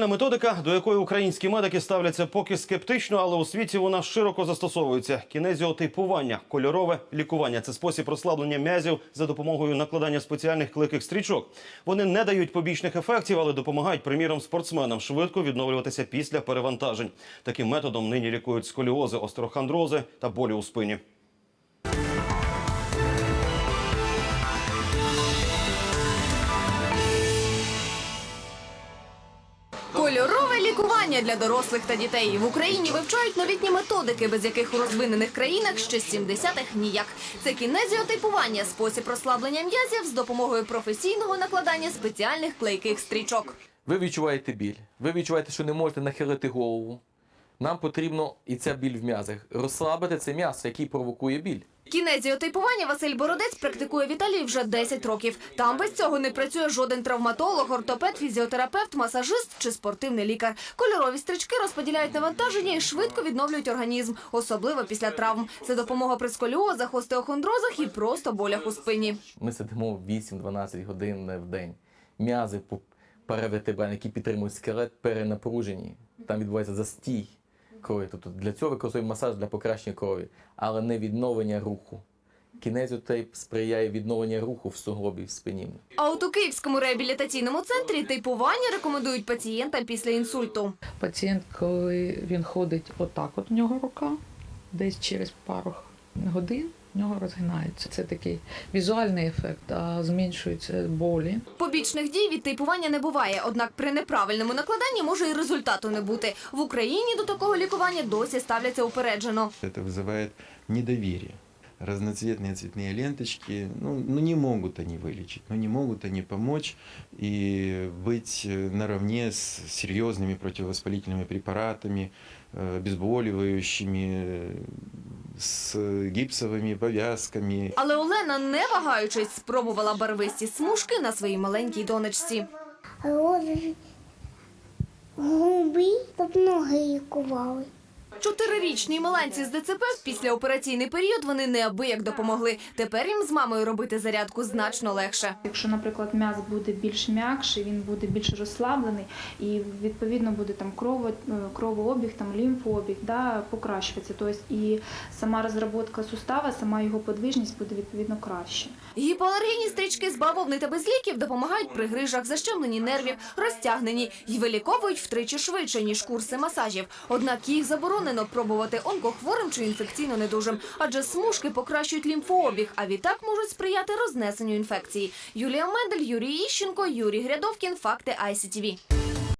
Методика, до якої українські медики ставляться поки скептично, але у світі вона широко застосовується. Кінезіотипування, кольорове лікування це спосіб розслаблення м'язів за допомогою накладання спеціальних клейких стрічок. Вони не дають побічних ефектів, але допомагають, приміром, спортсменам швидко відновлюватися після перевантажень. Таким методом нині лікують сколіози, острохондрози та болі у спині. Кольорове лікування для дорослих та дітей в Україні вивчають новітні методики, без яких у розвинених країнах ще з 70-х ніяк. Це кінезіотипування, спосіб розслаблення м'язів з допомогою професійного накладання спеціальних клейких стрічок. Ви відчуваєте біль, ви відчуваєте, що не можете нахилити голову. Нам потрібно і ця біль в м'язах. Розслабити це м'ясо, який провокує біль. Кінезіотипування Василь Бородець практикує в Італії вже 10 років. Там без цього не працює жоден травматолог, ортопед, фізіотерапевт, масажист чи спортивний лікар. Кольорові стрічки розподіляють навантаження і швидко відновлюють організм, особливо після травм. Це допомога при сколіозах, остеохондрозах і просто болях у спині. Ми сидимо 8-12 годин в день. М'язи паравертебральні, які підтримують скелет, перенапружені. Там відбувається застій крові. Тобто для цього використовуємо масаж для покращення крові, але не відновлення руху. Кінезіотейп сприяє відновленню руху в суглобі в спині. А от у Київському реабілітаційному центрі типування рекомендують пацієнтам після інсульту. Пацієнт, коли він ходить отак, от у нього рука, десь через пару годин в нього розгинається. Це такий візуальний ефект, а зменшуються болі. Побічних дій від типування не буває, однак при неправильному накладанні може і результату не бути. В Україні до такого лікування досі ставляться упереджено. Это вызывает недоверие. Разноцветные цветные ленточки, ну, ну не могут они вылечить, ну не могут они помочь и быть э, наравне с серьезными противовоспалительными препаратами, э, обезболивающими, э, гіпсовими повязками. Але Олена, не вагаючись, спробувала барвисті смужки на своїй маленькій донечці. губи, щоб ноги лікували. Чотирирічній Миланці з ДЦП в післяопераційний період вони неабияк допомогли. Тепер їм з мамою робити зарядку значно легше. Якщо, наприклад, м'яз буде більш м'якший, він буде більш розслаблений і відповідно буде там крово, е, кровообіг, там лімфообіг, да, покращуватися. Тобто і сама розробка сустава, сама його подвижність буде відповідно краще. Гіпоалергійні стрічки з бавовни та без ліків допомагають при грижах, защемленні нервів, розтягненні й виліковують втричі швидше, ніж курси масажів. Однак їх заборонено пробувати онкохворим чи інфекційно недужим, адже смужки покращують лімфообіг, а відтак можуть сприяти рознесенню інфекції. Юлія Мендель, Юрій Іщенко, Юрій Грядовкін. Факти ICTV.